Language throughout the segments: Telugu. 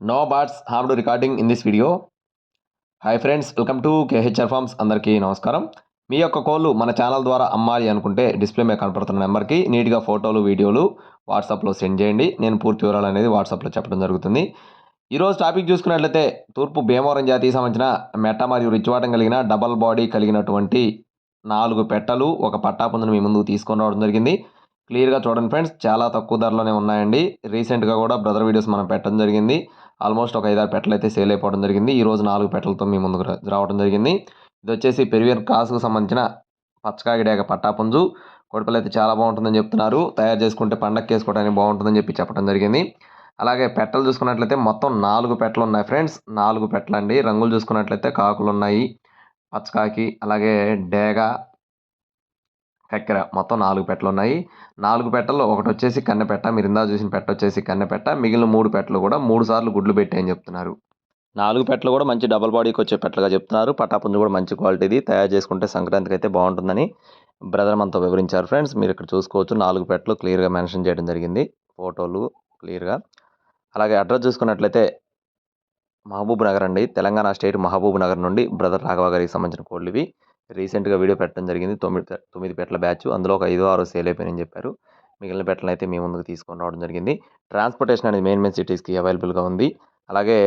No bots harm to recording in this video hi friends welcome to K H R farms అందరికీ నమస్కారం. మీ యొక్క కోళ్ళు మన ఛానల్ ద్వారా అమ్మాలి అనుకుంటే డిస్ప్లే మీద కనపడుతున్న నెంబర్కి నీట్గా ఫోటోలు వీడియోలు వాట్సాప్లో సెండ్ చేయండి. నేను పూర్తి వివరాలు అనేది వాట్సాప్లో చెప్పడం జరుగుతుంది. ఈరోజు టాపిక్ చూసుకున్నట్లయితే తూర్పు భీమవరం జాతికి సంబంధించిన మెట్ట మరియు రిచ్వాటం కలిగిన డబల్ బాడీ కలిగినటువంటి నాలుగు పెట్టలు ఒక పట్టాపుందును మీ ముందుకు తీసుకొని రావడం జరిగింది. క్లియర్గా చూడండి ఫ్రెండ్స్ చాలా తక్కువ ధరలోనే ఉన్నాయండి. రీసెంట్గా కూడా బ్రదర్ వీడియోస్ మనం పెట్టడం జరిగింది. ఆల్మోస్ట్ ఒక ఐదారు పెట్టలు అయితే సేల్ అయిపోవడం జరిగింది. ఈ రోజు నాలుగు పెట్టలతో మీ ముందుకు రావడం జరిగింది. ఇది వచ్చేసి పెరివియర్ క్రాస్కు సంబంధించిన పచ్చకాగిడేక పట్టాపుంజు కొడుపులు అయితే చాలా బాగుంటుందని చెప్తున్నారు. తయారు చేసుకుంటే పండక్కి వేసుకోవడానికి బాగుంటుందని చెప్పి చెప్పడం జరిగింది. అలాగే పెట్టలు చూసుకున్నట్లయితే మొత్తం నాలుగు పెట్టలు ఉన్నాయి ఫ్రెండ్స్. నాలుగు పెట్టలు అండి రంగులు చూసుకున్నట్లయితే కాకులు ఉన్నాయి పచ్చకాకి అలాగే డేగ కక్కెర మొత్తం నాలుగు పెట్టలు ఉన్నాయి. నాలుగు పెట్టలు ఒకటి వచ్చేసి కన్నెపెట్ట మీరు ఇందా చూసిన పెట్ట వచ్చేసి కన్నెపెట్ట మిగిలిన మూడు పెట్టలు కూడా మూడు సార్లు గుడ్లు పెట్టాయని చెప్తున్నారు. నాలుగు పెట్టలు కూడా మంచి డబల్ బాడీకి వచ్చే పెట్టలుగా చెప్తున్నారు. పటాపుంజు కూడా మంచి క్వాలిటీది తయారు చేసుకుంటే సంక్రాంతికి అయితే బాగుంటుందని బ్రదర్ మనతో వివరించారు ఫ్రెండ్స్ మీరు ఇక్కడ చూసుకోవచ్చు. నాలుగు పెట్టలు క్లియర్గా మెన్షన్ చేయడం జరిగింది. ఫోటోలు క్లియర్గా అలాగే అడ్రస్ చూసుకున్నట్లయితే మహబూబ్ నగర్ అండి. తెలంగాణ స్టేట్ మహబూబ్ నగర్ నుండి బ్రదర్ రాఘవ గారికి సంబంధించిన కోళ్ళు ఇవి. రీసెంట్గా వీడియో పెట్టడం జరిగింది. తొమ్మిది తొమ్మిది పెట్టల బ్యాచ్. అందులో ఒక ఐదో ఆరో సేల్ అయిపోయినని చెప్పారు. మిగిలిన పెట్టలను అయితే మీ ముందుకు తీసుకొని రావడం జరిగింది. ట్రాన్స్పోర్టేషన్ అనేది మెయిన్ మెయిన్ సిటీస్కి అవైలబుల్గా ఉంది. అలాగే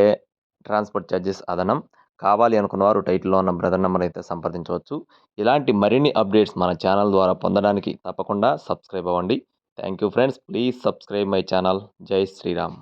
ట్రాన్స్పోర్ట్ ఛార్జెస్ అదనం. కావాలి అనుకున్న వారు టైటిల్లో ఉన్న బ్రదర్ నెంబర్ అయితే సంప్రదించవచ్చు. ఇలాంటి మరిన్ని అప్డేట్స్ మన ఛానల్ ద్వారా పొందడానికి తప్పకుండా సబ్స్క్రైబ్ అవ్వండి. Thank you friends. Please subscribe my channel. జై శ్రీరామ్.